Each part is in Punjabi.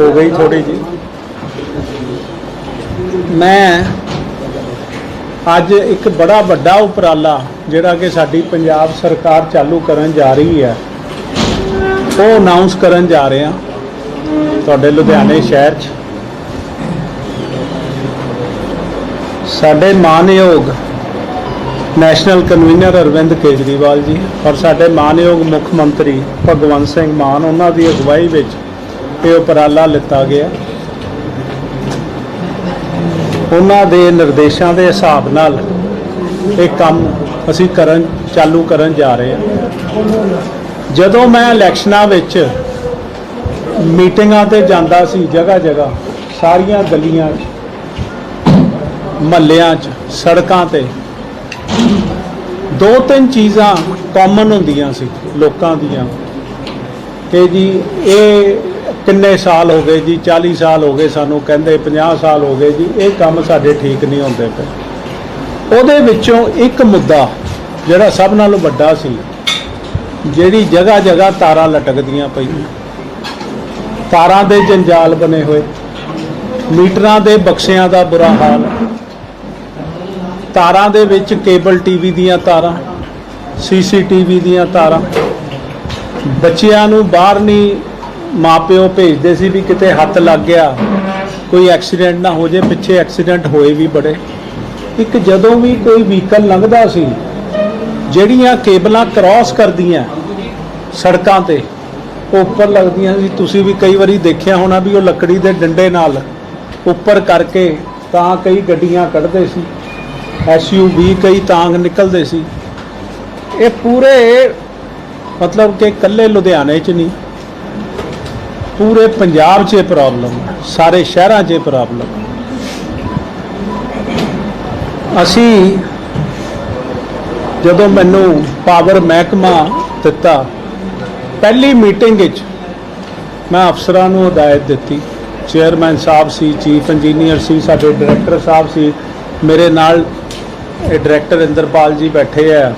ਹੋ ਗਈ ਥੋੜੀ ਜੀ ਮੈਂ ਅੱਜ ਇੱਕ ਬੜਾ ਵੱਡਾ ਉਪਰਾਲਾ ਜਿਹੜਾ ਕਿ ਸਾਡੀ ਪੰਜਾਬ ਸਰਕਾਰ ਚਾਲੂ ਕਰਨ ਜਾ ਰਹੀ ਹੈ, ਉਹ ਅਨਾਉਂਸ ਕਰਨ ਜਾ ਰਹੇ ਹਾਂ ਤੁਹਾਡੇ ਲੁਧਿਆਣੇ ਸ਼ਹਿਰ 'ਚ। ਸਾਡੇ ਮਾਨਯੋਗ ਨੈਸ਼ਨਲ ਕਨਵੀਨਰ ਅਰਵਿੰਦ ਕੇਜਰੀਵਾਲ ਜੀ ਔਰ ਸਾਡੇ ਮਾਨਯੋਗ ਮੁੱਖ ਮੰਤਰੀ ਭਗਵੰਤ ਸਿੰਘ ਮਾਨ, ਉਹਨਾਂ ਦੀ ਅਗਵਾਈ ਵਿੱਚ ਇਹ ਉਪਰਾਲਾ ਲਿੱਤਾ ਗਿਆ। ਉਹਨਾਂ ਦੇ ਨਿਰਦੇਸ਼ਾਂ ਦੇ ਹਿਸਾਬ ਨਾਲ ਇਹ ਕੰਮ ਅਸੀਂ ਕਰਨ, ਚਾਲੂ ਕਰਨ ਜਾ ਰਹੇ ਹਾਂ। ਜਦੋਂ ਮੈਂ ਇਲੈਕਸ਼ਨਾਂ ਵਿੱਚ ਮੀਟਿੰਗਾਂ ਤੇ ਜਾਂਦਾ ਸੀ ਜਗ੍ਹਾ ਜਗ੍ਹਾ ਸਾਰੀਆਂ ਗਲੀਆਂ 'ਚ, ਮਹੱਲਿਆਂ 'ਚ, ਸੜਕਾਂ ਤੇ ਦੋ ਤਿੰਨ ਚੀਜ਼ਾਂ ਕਾਮਨ ਹੁੰਦੀਆਂ ਸੀ ਲੋਕਾਂ ਦੀਆਂ। ਕਿ ਜੀ, ਇਹ ਕਿੰਨੇ ਸਾਲ ਹੋ ਗਏ ਜੀ 40 ਸਾਲ ਹੋ ਗਏ ਸਾਨੂੰ, ਕਹਿੰਦੇ 50 ਸਾਲ ਹੋ ਗਏ ਜੀ, ਇਹ ਕੰਮ ਸਾਡੇ ਠੀਕ ਨਹੀਂ ਹੁੰਦੇ ਪਏ। ਉਹਦੇ ਵਿੱਚੋਂ ਇੱਕ ਮੁੱਦਾ ਜਿਹੜਾ ਸਭ ਨਾਲੋਂ ਵੱਡਾ ਸੀ, ਜਿਹੜੀ ਜਗ੍ਹਾ ਜਗ੍ਹਾ ਤਾਰਾਂ ਲਟਕਦੀਆਂ ਪਈਆਂ। ਤਾਰਾਂ ਦੇ ਜੰਜਾਲ ਬਣੇ ਹੋਏ, ਮੀਟਰਾਂ ਦੇ ਬਕਸਿਆਂ ਦਾ ਬੁਰਾ ਹਾਲ, ਤਾਰਾਂ ਦੇ ਵਿੱਚ ਕੇਬਲ ਟੀਵੀ ਦੀਆਂ ਤਾਰਾਂ ਸੀਸੀਟੀਵੀ ਦੀਆਂ ਤਾਰਾਂ। ਬੱਚਿਆਂ ਨੂੰ ਬਾਹਰ ਨਹੀਂ ਮਾਪਿਓ ਭੇਜਦੇ ਸੀ ਵੀ ਕਿਤੇ ਹੱਥ ਲੱਗ ਗਿਆ। ਕੋਈ ਐਕਸੀਡੈਂਟ ਨਾ ਹੋ ਜੇ, ਪਿੱਛੇ ਐਕਸੀਡੈਂਟ ਹੋਏ ਵੀ ਬੜੇ। ਇੱਕ ਜਦੋਂ ਵੀ ਕੋਈ ਵਹੀਕਲ ਲੰਘਦਾ ਸੀ, ਜਿਹੜੀਆਂ ਕੇਬਲਾਂ ਕ੍ਰਾਸ ਕਰਦੀਆਂ ਸੜਕਾਂ ਤੇ, ਉਹ ਉੱਪਰ ਲੱਗਦੀਆਂ ਸੀ। ਤੁਸੀਂ ਵੀ ਕਈ ਵਾਰੀ ਦੇਖਿਆ ਹੋਣਾ ਵੀ ਉਹ ਲੱਕੜੀ ਦੇ ਡੰਡੇ ਨਾਲ ਉੱਪਰ ਕਰਕੇ ਤਾਂ ਕਈ ਗੱਡੀਆਂ ਕੱਢਦੇ ਸੀ। ਐਸਯੂਵੀ ਕਈ ਤਾਂਗ ਨਿਕਲਦੇ ਸੀ। ਇਹ ਪੂਰੇ ਮਤਲਬ ਕਿ ਇਕੱਲੇ ਲੁਧਿਆਣੇ 'ਚ ਨਹੀਂ। ਪੂਰੇ ਪੰਜਾਬ 'ਚ ਇਹ ਪ੍ਰੋਬਲਮ ਸਾਰੇ ਸ਼ਹਿਰਾਂ 'ਚ ਇਹ ਪ੍ਰੋਬਲਮ ਅਸੀਂ ਜਦੋਂ ਮੈਨੂੰ ਪਾਵਰ ਮਹਿਕਮਾ ਦਿੱਤਾ, ਪਹਿਲੀ ਮੀਟਿੰਗ ਵਿੱਚ ਮੈਂ ਅਫਸਰਾਂ ਨੂੰ ਹਦਾਇਤ ਦਿੱਤੀ। ਚੇਅਰਮੈਨ ਸਾਹਿਬ ਸੀ ਚੀਫ ਇੰਜੀਨੀਅਰ ਸੀ, ਸਾਡੇ ਡਾਇਰੈਕਟਰ ਸਾਹਿਬ ਸੀ। ਮੇਰੇ ਨਾਲ ਇਹ ਡਾਇਰੈਕਟਰ ਇੰਦਰਪਾਲ ਜੀ ਬੈਠੇ ਆ।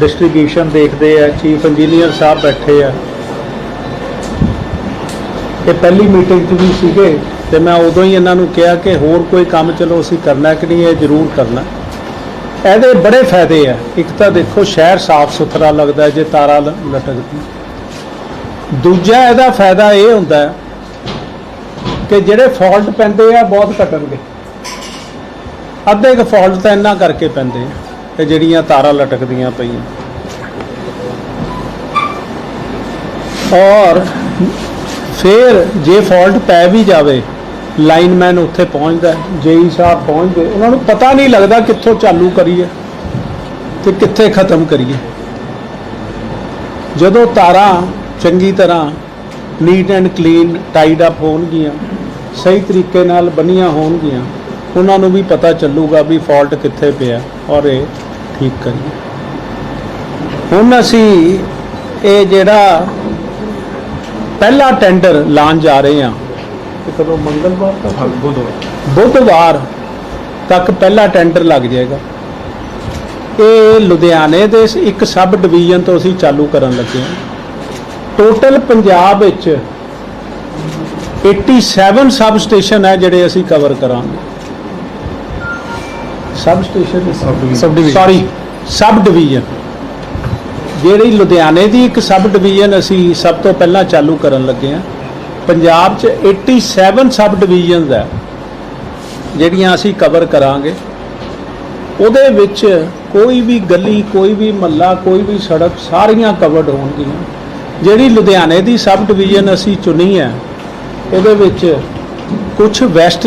ਡਿਸਟ੍ਰੀਬਿਊਸ਼ਨ ਦੇਖਦੇ ਆ ਚੀਫ ਇੰਜੀਨੀਅਰ ਸਾਹਿਬ ਬੈਠੇ ਆ। ਇਹ ਪਹਿਲੀ ਮੀਟਿੰਗ 'ਚ ਵੀ ਸੀਗੇ ਤੇ ਮੈਂ ਉਦੋਂ ਹੀ ਇਹਨਾਂ ਨੂੰ ਕਿਹਾ ਕਿ ਹੋਰ ਕੋਈ ਕੰਮ ਚਲੋ ਅਸੀਂ ਕਰਨਾ ਕਿ ਨਹੀਂ, ਇਹ ਜ਼ਰੂਰ ਕਰਨਾ। ਇਹਦੇ ਬੜੇ ਫਾਇਦੇ ਆ। ਇੱਕ ਤਾਂ ਦੇਖੋ, ਸ਼ਹਿਰ ਸਾਫ਼ ਸੁਥਰਾ ਲੱਗਦਾ ਜੇ ਤਾਰਾ ਲ- ਲਟਕਦੀ। ਦੂਜਾ ਇਹਦਾ ਫਾਇਦਾ ਇਹ ਹੁੰਦਾ ਹੈ ਕਿ ਜਿਹੜੇ ਫਾਲਟ ਪੈਂਦੇ ਆ, ਬਹੁਤ ਘਟਣਗੇ। ਅੱਧੇ ਕੁ ਫਾਲਟ ਤਾਂ ਇਹਨਾਂ ਕਰਕੇ ਪੈਂਦੇ ਆ, ਤੇ ਜਿਹੜੀਆਂ ਤਾਰਾਂ ਲਟਕਦੀਆਂ ਪਈਆਂ। ਔਰ ਫਿਰ ਜੇ ਫਾਲਟ ਪੈ ਵੀ ਜਾਵੇ, ਲਾਈਨਮੈਨ ਉੱਥੇ ਪਹੁੰਚਦਾ ਜੇਈ ਸਾਹਿਬ ਪਹੁੰਚਦੇ ਉਹਨਾਂ ਨੂੰ ਪਤਾ ਨਹੀਂ ਲੱਗਦਾ ਕਿੱਥੋਂ ਚਾਲੂ ਕਰੀਏ ਤੇ ਕਿੱਥੇ ਖਤਮ ਕਰੀਏ। ਜਦੋਂ ਤਾਰਾਂ ਚੰਗੀ ਤਰ੍ਹਾਂ neat and clean tied up ਹੋਣਗੀਆਂ, ਸਹੀ ਤਰੀਕੇ ਨਾਲ ਬੰਨੀਆਂ ਹੋਣਗੀਆਂ, ਉਹਨਾਂ ਨੂੰ ਵੀ ਪਤਾ ਚੱਲੂਗਾ ਵੀ ਫਾਲਟ ਕਿੱਥੇ ਪਿਆ ਔਰ ਇਹ ਠੀਕ ਕਰੀਏ। ਹੁਣ ਅਸੀਂ ਇਹ ਜਿਹੜਾ ਪਹਿਲਾ ਟੈਂਡਰ ਲਾਉਣ ਜਾ ਰਹੇ ਹਾਂ। ਤੇ ਕਦੋਂ? ਮੰਗਲਵਾਰ ਤੱਕ? ਬੁੱਧਵਾਰ। ਤੱਕ ਪਹਿਲਾ ਟੈਂਡਰ ਲੱਗ ਜਾਏਗਾ। ਇਹ ਲੁਧਿਆਣੇ ਦੇ ਇੱਕ ਸਬ ਡਿਵੀਜ਼ਨ ਤੋਂ ਅਸੀਂ ਚਾਲੂ ਕਰਨ ਲੱਗੇ ਹਾਂ। ਟੋਟਲ ਪੰਜਾਬ ਵਿੱਚ 87 ਸਬ ਸਟੇਸ਼ਨ ਹੈ ਜਿਹੜੇ ਅਸੀਂ ਕਵਰ ਕਰਾਂਗੇ। Sub station Sub division. Sorry sub division ਜਿਹੜੀ ਲੁਧਿਆਣੇ ਦੀ ਇੱਕ ਸਬ ਡਿਵੀਜ਼ਨ ਅਸੀਂ ਸਭ ਤੋਂ ਪਹਿਲਾਂ ਚਾਲੂ ਕਰਨ ਲੱਗੇ ਹਾਂ, ਪੰਜਾਬ 'ਚ 87 ਸਬ ਡਿਵੀਜ਼ਨਸ ਹੈ, ਜਿਹੜੀਆਂ ਅਸੀਂ ਕਵਰ ਕਰਾਂਗੇ। ਉਹਦੇ ਵਿੱਚ ਕੋਈ ਵੀ ਗਲੀ, ਕੋਈ ਵੀ ਮੱਲਾ, ਕੋਈ ਵੀ ਸੜਕ ਸਾਰੀਆਂ ਕਵਰਡ ਹੋਣਗੀਆਂ। ਜਿਹੜੀ ਲੁਧਿਆਣੇ ਦੀ ਸਬ ਡਿਵੀਜ਼ਨ ਅਸੀਂ ਚੁਣੀ ਹੈ, ਉਹਦੇ ਵਿੱਚ ਕੁਝ ਵੈਸਟ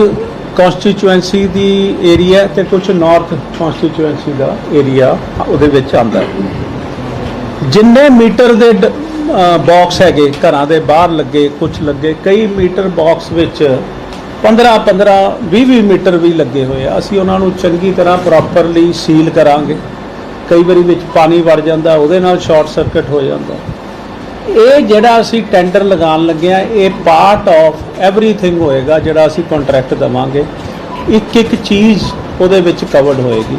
ਕਨਸਟੀਚੁਐਂਸੀ ਦੀ ਏਰੀਆ ਤੇ ਕੁਝ ਨਾਰਥ ਕਨਸਟੀਚੁਐਂਸੀ ਦਾ ਏਰੀਆ ਉਹਦੇ ਵਿੱਚ ਆਉਂਦਾ ਹੈ। ਜਿੰਨੇ ਮੀਟਰ ਦੇ ਬਾਕਸ ਹੈਗੇ, ਘਰਾਂ ਦੇ ਬਾਹਰ ਲੱਗੇ ਕੁਝ ਲੱਗੇ, ਕਈ ਮੀਟਰ ਬਾਕਸ ਵਿੱਚ 15 15 20 20 ਮੀਟਰ ਵੀ ਲੱਗੇ ਹੋਏ ਆ। ਅਸੀਂ ਉਹਨਾਂ ਨੂੰ ਚੰਗੀ ਤਰ੍ਹਾਂ ਪ੍ਰੋਪਰਲੀ ਸੀਲ ਕਰਾਂਗੇ। ਕਈ ਵਾਰੀ ਵਿੱਚ ਪਾਣੀ ਵੜ ਜਾਂਦਾ, ਉਹਦੇ ਨਾਲ ਸ਼ਾਰਟ ਸਰਕਟ ਹੋ ਜਾਂਦਾ। ਇਹ ਜਿਹੜਾ ਅਸੀਂ ਟੈਂਡਰ ਲਗਾਉਣ ਲੱਗੇ ਆ, ਇਹ ਪਾਰਟ ਆਫ ਐਵਰੀਥਿੰਗ ਹੋਏਗਾ, ਜਿਹੜਾ ਅਸੀਂ ਕੰਟਰੈਕਟ ਦਵਾਂਗੇ। ਇੱਕ ਇੱਕ ਚੀਜ਼ ਉਹਦੇ ਵਿੱਚ ਕਵਰਡ ਹੋਏਗੀ।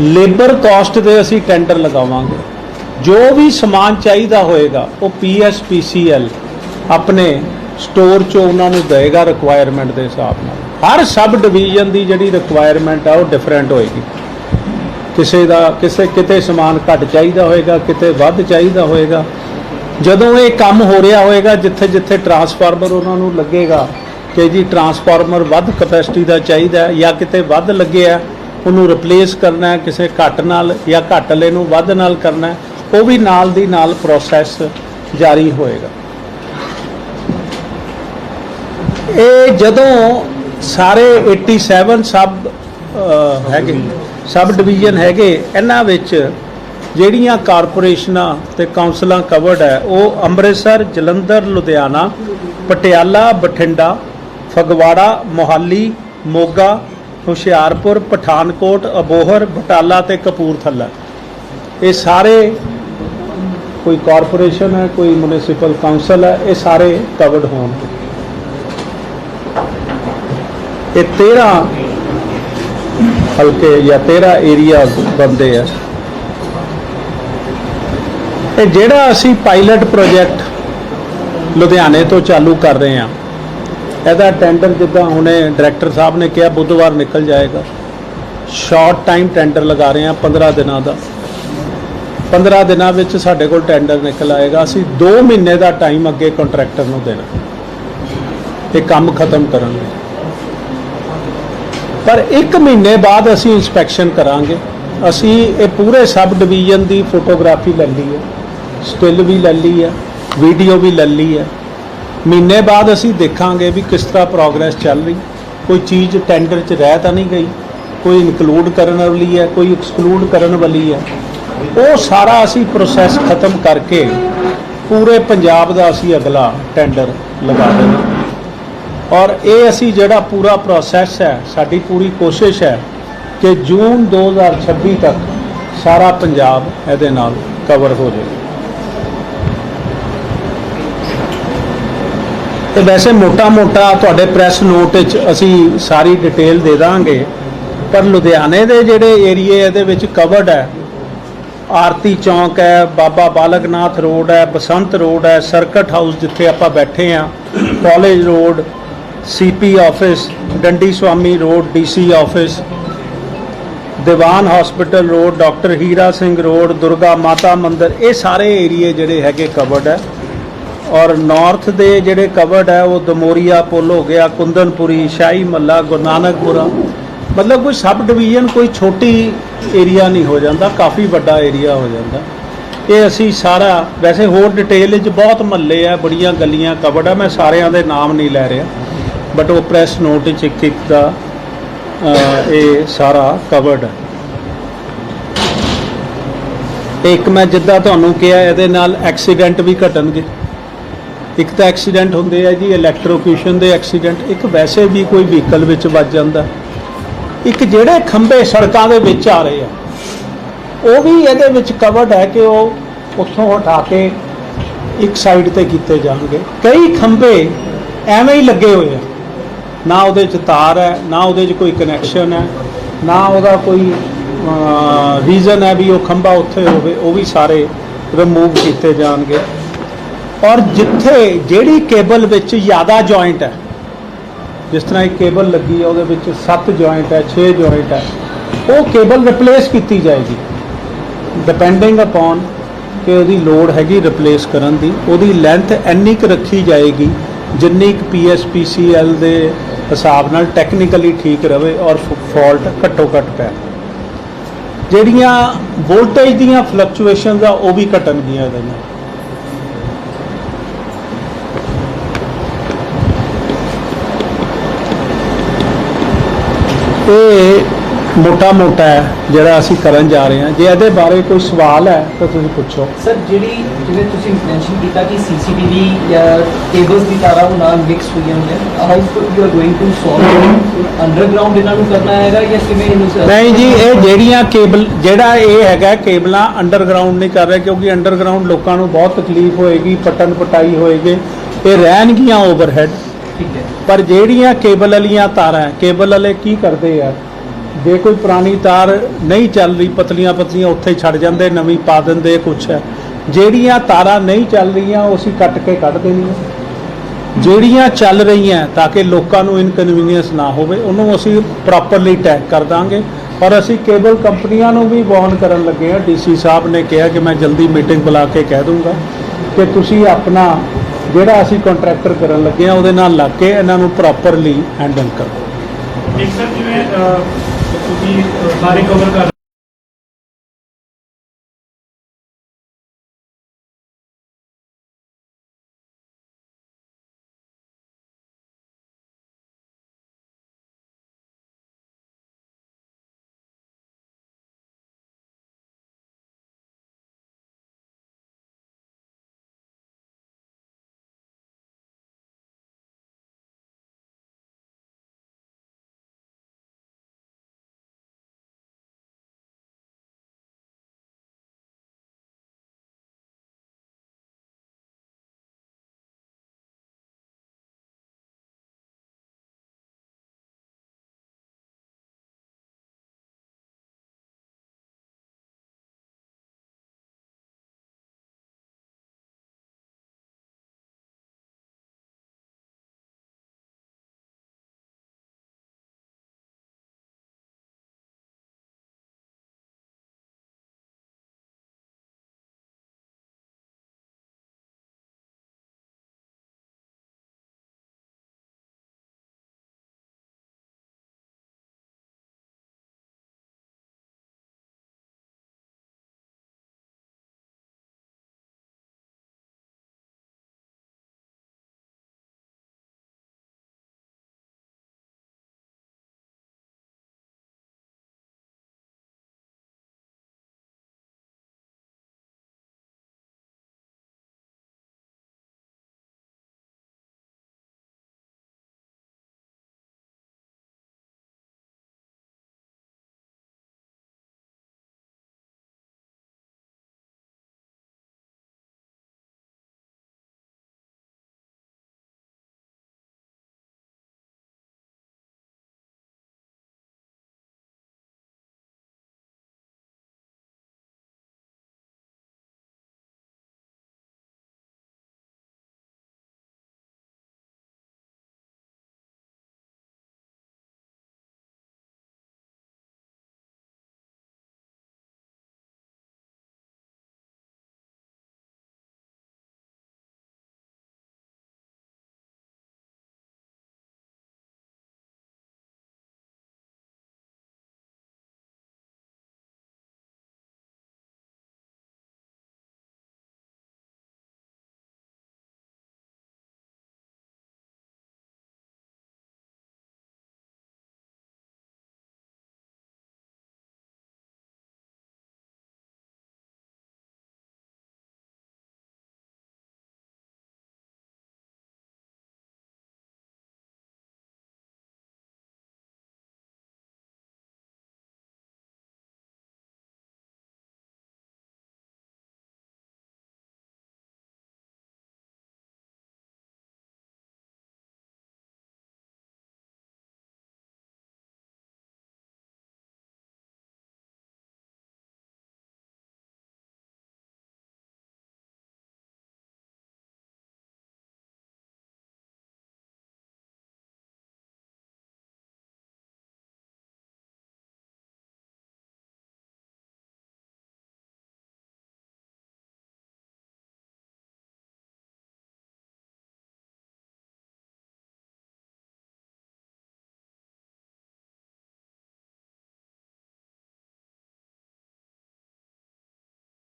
ਲੇਬਰ ਕਾਸਟ 'ਤੇ ਅਸੀਂ ਟੈਂਡਰ ਲਗਾਵਾਂਗੇ। ਜੋ ਵੀ ਸਮਾਨ ਚਾਹੀਦਾ ਹੋਏਗਾ, ਉਹ ਪੀਐਸਪੀਸੀਐਲ ਆਪਣੇ ਸਟੋਰ 'ਚੋਂ ਉਹਨਾਂ ਨੂੰ ਦੇਗਾ ਰਿਕੁਆਇਰਮੈਂਟ ਦੇ ਹਿਸਾਬ ਨਾਲ। ਹਰ ਸਬ ਡਿਵੀਜ਼ਨ ਦੀ ਜਿਹੜੀ ਰਿਕੁਆਇਰਮੈਂਟ ਆ, ਉਹ ਡਿਫਰੈਂਟ ਹੋਏਗੀ। ਕਿਸੇ ਦਾ, ਕਿਸੇ, ਕਿਤੇ ਸਮਾਨ ਘੱਟ ਚਾਹੀਦਾ ਹੋਏਗਾ, ਕਿਤੇ ਵੱਧ ਚਾਹੀਦਾ ਹੋਏਗਾ। ਜਦੋਂ ਇਹ ਕੰਮ ਹੋ ਰਿਹਾ ਹੋਏਗਾ, ਜਿੱਥੇ ਜਿੱਥੇ ਟਰਾਂਸਫਾਰਮਰ ਉਹਨਾਂ ਨੂੰ ਲੱਗੇਗਾ ਕਿ ਜੀ ਟਰਾਂਸਫਾਰਮਰ ਵੱਧ ਕਪੈਸਿਟੀ ਦਾ ਚਾਹੀਦਾ ਜਾਂ ਕਿਤੇ ਵੱਧ ਲੱਗਿਆ, ਉਹਨੂੰ ਰਿਪਲੇਸ ਕਰਨਾ ਹੈ, ਕਿਸੇ ਘੱਟ ਨਾਲ ਜਾਂ ਘੱਟ ਵਾਲੇ ਨੂੰ ਵੱਧ ਨਾਲ ਕਰਨਾ ਹੈ ਉਹ ਵੀ ਨਾਲ ਦੀ ਨਾਲ ਪ੍ਰੋਸੈਸ ਜਾਰੀ ਹੋਏਗਾ। ਇਹ ਜਦੋਂ ਸਾਰੇ 87 ਸਬ ਹੈਗੇ, ਸਬ ਡਿਵੀਜ਼ਨ ਹੈਗੇ, ਇਹਨਾਂ ਵਿੱਚ ਜਿਹੜੀਆਂ ਕਾਰਪੋਰੇਸ਼ਨਾਂ ਤੇ ਕਾਉਂਸਲਾਂ ਕਵਰਡ ਹੈ, ਉਹ ਅੰਮ੍ਰਿਤਸਰ, ਜਲੰਧਰ, ਲੁਧਿਆਣਾ, ਪਟਿਆਲਾ, ਬਠਿੰਡਾ, ਫਗਵਾੜਾ, ਮੋਹਾਲੀ, ਮੋਗਾ, ਹੁਸ਼ਿਆਰਪੁਰ, ਪਠਾਨਕੋਟ, ਅਬੋਹਰ, ਬਟਾਲਾ ਤੇ ਕਪੂਰਥਲਾ। ਇਹ ਸਾਰੇ ਕੋਈ ਕਾਰਪੋਰੇਸ਼ਨ ਹੈ, ਕੋਈ ਮਿਊਨਿਸਪਲ ਕਾਉਂਸਲ ਹੈ, ਇਹ ਸਾਰੇ ਕਵਰਡ ਹੋਣਗੇ ਇਹ 13 ਹਲਕੇ ਜਾਂ 13 ਏਰੀਆ ਬੰਦੇ ਆ। ਇਹ ਜਿਹੜਾ ਅਸੀਂ ਪਾਇਲਟ ਪ੍ਰੋਜੈਕਟ ਲੁਧਿਆਣੇ ਤੋਂ ਚਾਲੂ ਕਰ ਰਹੇ ਹਾਂ, ਇਹਦਾ ਟੈਂਡਰ ਜਿੱਦਾਂ ਹੁਣੇ ਡਾਇਰੈਕਟਰ ਸਾਹਿਬ ਨੇ ਕਿਹਾ, ਬੁੱਧਵਾਰ ਨਿਕਲ ਜਾਏਗਾ। ਸ਼ਾਰਟ ਟਾਈਮ ਟੈਂਡਰ ਲਗਾ ਰਹੇ ਹਾਂ 15 ਦਿਨਾਂ ਦਾ। 15 ਦਿਨਾਂ ਵਿੱਚ ਸਾਡੇ ਕੋਲ ਟੈਂਡਰ ਨਿਕਲ ਆਏਗਾ। ਅਸੀਂ 2 ਮਹੀਨੇ ਦਾ ਟਾਈਮ ਅੱਗੇ ਕੰਟਰੈਕਟਰ ਨੂੰ ਦੇਣਾ। ਇਹ ਕੰਮ ਖਤਮ ਕਰਨ ਲਈ ਪਰ 1 ਮਹੀਨੇ ਬਾਅਦ ਅਸੀਂ ਇਨਸਪੈਕਸ਼ਨ ਕਰਾਂਗੇ। ਅਸੀਂ ਇਹ ਪੂਰੇ ਸਬ ਡਿਵੀਜ਼ਨ ਦੀ ਫੋਟੋਗ੍ਰਾਫੀ ਲੈ ਲਈ ਹੈ। ਸਟਿਲ ਵੀ ਲੈ ਲਈ ਹੈ। ਵੀਡੀਓ ਵੀ ਲੈ ਲਈ ਹੈ। ਮਹੀਨੇ ਬਾਅਦ ਅਸੀਂ ਦੇਖਾਂਗੇ ਵੀ ਕਿਸ ਤਰ੍ਹਾਂ ਪ੍ਰੋਗਰੈਸ ਚੱਲ ਰਹੀ। ਕੋਈ ਚੀਜ਼ ਟੈਂਡਰ 'ਚ ਰਹਿ ਤਾਂ ਨਹੀਂ ਗਈ। ਕੋਈ ਇਨਕਲੂਡ ਕਰਨ ਵਾਲੀ ਹੈ, ਕੋਈ ਐਕਸਕਲੂਡ ਕਰਨ ਵਾਲੀ ਹੈ। ਉਹ ਸਾਰਾ ਅਸੀਂ ਪ੍ਰੋਸੈਸ ਖਤਮ ਕਰਕੇ ਪੂਰੇ ਪੰਜਾਬ ਦਾ ਅਸੀਂ ਅਗਲਾ ਟੈਂਡਰ ਲਗਾ ਦੇਣਾ। ਔਰ ਇਹ ਅਸੀਂ ਜਿਹੜਾ ਪੂਰਾ ਪ੍ਰੋਸੈਸ ਹੈ, ਸਾਡੀ ਪੂਰੀ ਕੋਸ਼ਿਸ਼ ਹੈ ਕਿ ਜੂਨ 2026 ਤੱਕ ਸਾਰਾ ਪੰਜਾਬ ਇਹਦੇ ਨਾਲ ਕਵਰ ਹੋ ਜਾਵੇ। ਤੇ ਵੈਸੇ ਮੋਟਾ-ਮੋਟਾ ਤੁਹਾਡੇ ਪ੍ਰੈਸ ਨੋਟ ਵਿੱਚ ਅਸੀਂ ਸਾਰੀ ਡਿਟੇਲ ਦੇ ਦਾਂਗੇ, ਪਰ ਲੁਧਿਆਣੇ ਦੇ ਜਿਹੜੇ ਏਰੀਏ ਇਹਦੇ ਵਿੱਚ ਕਵਰਡ ਹੈ ਆਰਤੀ ਚੌਂਕ ਹੈ, ਬਾਬਾ ਬਾਲਕ ਨਾਥ ਰੋਡ ਹੈ, ਬਸੰਤ ਰੋਡ ਹੈ, ਸਰਕਟ ਹਾਊਸ ਜਿੱਥੇ ਆਪਾਂ ਬੈਠੇ ਆ college road CP office Dandi Swami road DC office Diwan hospital road, doctor Hira Singh road, Durga Mata Mandir, ਇਹ ਸਾਰੇ ਏਰੀਏ ਜਿਹੜੇ ਹੈਗੇ ਕਵਰਡ ਹੈ। ਔਰ ਨਾਰਥ ਦੇ ਜਿਹੜੇ ਕਵਰਡ ਹੈ, ਉਹ ਦਮੋਰੀਆ, ਪੁੱਲ ਹੋ ਗਿਆ, ਕੁੰਦਨਪੁਰੀ, ਸ਼ਾਹੀ ਮੱਲਾ, ਗੁਰੂ ਨਾਨਕਪੁਰਾ ਮਤਲਬ ਕੋਈ ਸਬ ਡਿਵੀਜ਼ਨ ਕੋਈ ਛੋਟੀ ਏਰੀਆ ਨਹੀਂ ਹੋ ਜਾਂਦਾ, ਕਾਫੀ ਵੱਡਾ ਏਰੀਆ ਹੋ ਜਾਂਦਾ। ਇਹ ਅਸੀਂ ਸਾਰਾ, ਵੈਸੇ ਹੋਰ ਡਿਟੇਲ ਵਿੱਚ ਬਹੁਤ ਮਹੱਲੇ ਆ, ਬੜੀਆਂ ਗਲੀਆਂ ਕਵਰਡ ਆ, ਮੈਂ ਸਾਰਿਆਂ ਦੇ ਨਾਮ ਨਹੀਂ ਲੈ ਰਿਹਾ। ਬਟ ਉਹ ਪ੍ਰੈਸ ਨੋਟ ਵਿੱਚ ਇੱਕ ਇੱਕ ਦਾ ਇਹ ਸਾਰਾ ਕਵਰਡ ਹੈ ਇੱਕ ਮੈਂ ਜਿੱਦਾਂ ਤੁਹਾਨੂੰ ਕਿਹਾ, ਇਹਦੇ ਨਾਲ ਐਕਸੀਡੈਂਟ ਵੀ ਘਟਣਗੇ। ਇੱਕ ਤਾਂ ਐਕਸੀਡੈਂਟ ਹੁੰਦੇ ਆ ਜੀ ਇਲੈਕਟ੍ਰੋਕਿਊਸ਼ਨ ਦੇ ਐਕਸੀਡੈਂਟ ਇੱਕ ਵੈਸੇ ਵੀ ਕੋਈ ਵਹੀਕਲ ਵਿੱਚ ਵੱਜ ਜਾਂਦਾ। ਇੱਕ ਜਿਹੜੇ ਖੰਭੇ ਸੜਕਾਂ ਦੇ ਵਿੱਚ ਆ ਰਹੇ ਆ, ਉਹ ਵੀ ਇਹਦੇ ਵਿੱਚ ਕਵਰਡ ਹੈ ਕਿ ਉਹ ਉੱਥੋਂ ਹਟਾ ਕੇ ਇੱਕ ਸਾਈਡ ਤੇ ਕੀਤੇ ਜਾਣਗੇ। ਕਈ ਖੰਭੇ ਐਵੇਂ ਹੀ ਲੱਗੇ ਹੋਏ ਆ। ਨਾ ਉਹਦੇ 'ਚ ਤਾਰ ਹੈ, ਨਾ ਉਹਦੇ 'ਚ ਕੋਈ ਕਨੈਕਸ਼ਨ ਹੈ, ਨਾ ਉਹਦਾ ਕੋਈ ਰੀਜ਼ਨ ਹੈ ਵੀ ਉਹ ਖੰਭਾ ਉੱਥੇ ਹੋਵੇ, ਉਹ ਵੀ ਸਾਰੇ ਰਿਮੂਵ ਕੀਤੇ ਜਾਣਗੇ। ਔਰ ਜਿੱਥੇ ਜਿਹੜੀ ਕੇਬਲ ਵਿੱਚ ਜ਼ਿਆਦਾ ਜੁਆਇੰਟ ਹੈ ਜਿਸ ਤਰ੍ਹਾਂ ਇਹ ਕੇਬਲ ਲੱਗੀ ਹੈ ਉਹਦੇ ਵਿੱਚ 7 ਜੁਆਇੰਟ ਹੈ 6 ਜੁਆਇੰਟ ਹੈ ਉਹ ਕੇਬਲ ਰਿਪਲੇਸ ਕੀਤੀ ਜਾਏਗੀ। ਡਿਪੈਂਡਿੰਗ ਅਪਨ ਕਿ ਉਹਦੀ ਲੋਡ ਹੈਗੀ ਰਿਪਲੇਸ ਕਰਨ ਦੀ, ਉਹਦੀ ਲੈਂਥ ਇੰਨੀ ਕੁ ਰੱਖੀ ਜਾਏਗੀ, ਜਿੰਨੀ ਕੁ ਪੀਐਸਪੀਸੀਐਲ ਦੇ ਹਿਸਾਬ ਨਾਲ ਟੈਕਨੀਕਲੀ ਠੀਕ ਰਵੇ ਔਰ ਫਾਲਟ ਘੱਟੋ ਘੱਟ ਪੈ। ਜਿਹੜੀਆਂ ਵੋਲਟੇਜ ਦੀਆਂ ਫਲਕਚੁਏਸ਼ਨਸ ਆ, ਉਹ ਵੀ ਘਟਣਗੀਆਂ ਇਹਦੇ ਨਾਲ। ਇਹ ਮੋਟਾ ਮੋਟਾ ਹੈ ਜਿਹੜਾ ਅਸੀਂ ਕਰਨ ਜਾ ਰਹੇ ਹਾਂ। ਜੇ ਇਹਦੇ ਬਾਰੇ ਕੋਈ ਸਵਾਲ ਹੈ ਤਾਂ ਤੁਸੀਂ ਪੁੱਛੋ। ਸਰ ਜਿਹੜੀ ਜਿਵੇਂ ਤੁਸੀਂ ਮੈਂਸ਼ਨ ਕੀਤਾ ਕਿ ਸੀਸੀਟੀਵੀ ਜਾਂ ਕੇਬਲਸ ਦੀ ਤਾਰਾਂ ਉਹ ਨਾਲ ਮਿਕਸ ਹੋਈਆਂ ਹੋਈਆਂ how you are going to solve underground ਇਹਨਾਂ ਨੂੰ ਕਰਨਾ ਹੈਗਾ ਜਾਂ ਕਿਵੇਂ ਇਹਨੂੰ ਨਹੀਂ ਜੀ ਇਹ ਜਿਹੜੀਆਂ ਕੇਬਲ ਜਿਹੜਾ ਇਹ ਹੈਗਾ ਕੇਬਲਾਂ ਅੰਡਰਗਰਾਉਂਡ ਨਹੀਂ ਕਰ ਰਹੇ ਕਿਉਂਕਿ ਅੰਡਰਗਰਾਉਂਡ ਲੋਕਾਂ ਨੂੰ ਬਹੁਤ ਤਕਲੀਫ ਹੋਏਗੀ ਪਟਨ ਪਟਾਈ ਹੋਏਗੀ ਇਹ ਰਹਿਣਗੀਆਂ ਓਵਰਹੈਡ ਠੀਕ ਹੈ ਪਰ ਜਿਹੜੀਆਂ ਕੇਬਲ ਵਾਲੀਆਂ ਤਾਰਾਂ ਕੇਬਲ ਵਾਲੇ ਕੀ ਕਰਦੇ ਆ? ਜੇ ਕੋਈ ਪੁਰਾਣੀ ਤਾਰ ਨਹੀਂ ਚੱਲ ਰਹੀ, ਪਤਲੀਆਂ ਪਤਲੀਆਂ ਉੱਥੇ ਹੀ ਛੱਡ ਜਾਂਦੇ, ਨਵੀਂ ਪਾ ਦਿੰਦੇ, ਕੁਛ ਹੈ। ਜਿਹੜੀਆਂ ਤਾਰਾਂ ਨਹੀਂ ਚੱਲ ਰਹੀਆਂ, ਉਹ ਅਸੀਂ ਕੱਟ ਕੇ ਕੱਢ ਦੇਣੀਆਂ। ਜਿਹੜੀਆਂ ਚੱਲ ਰਹੀਆਂ ਤਾਂ ਕਿ ਲੋਕਾਂ ਨੂੰ ਇਨਕਨਵੀਨੀਅੰਸ ਨਾ ਹੋਵੇ, ਉਹਨੂੰ ਅਸੀਂ ਪ੍ਰੋਪਰਲੀ ਟੈਗ ਕਰ ਦਾਂਗੇ। ਔਰ ਅਸੀਂ ਕੇਬਲ ਕੰਪਨੀਆਂ ਨੂੰ ਵੀ ਵਾਰਨ ਕਰਨ ਲੱਗੇ ਆ ਡੀਸੀ ਸਾਹਿਬ ਨੇ ਕਿਹਾ ਕਿ ਮੈਂ ਜਲਦੀ ਮੀਟਿੰਗ ਬੁਲਾ ਕੇ ਕਹਿ ਦੂੰਗਾ ਕਿ ਤੁਸੀਂ ਆਪਣਾ ਜਿਹੜਾ ਅਸੀਂ ਕੰਟਰੈਕਟਰ ਕਰਨ ਲੱਗੇ ਆ ਉਹਦੇ ਨਾਲ ਲੱਗ ਕੇ ਇਹਨਾਂ ਨੂੰ ਪ੍ਰੋਪਰਲੀ ਹੈਂਡਲ ਕਰੋ। ਇੱਕ ਸਰ, ਜਿਵੇਂ ਤੁਸੀਂ ਸਾਰੇ ਕਵਰ ਕਰ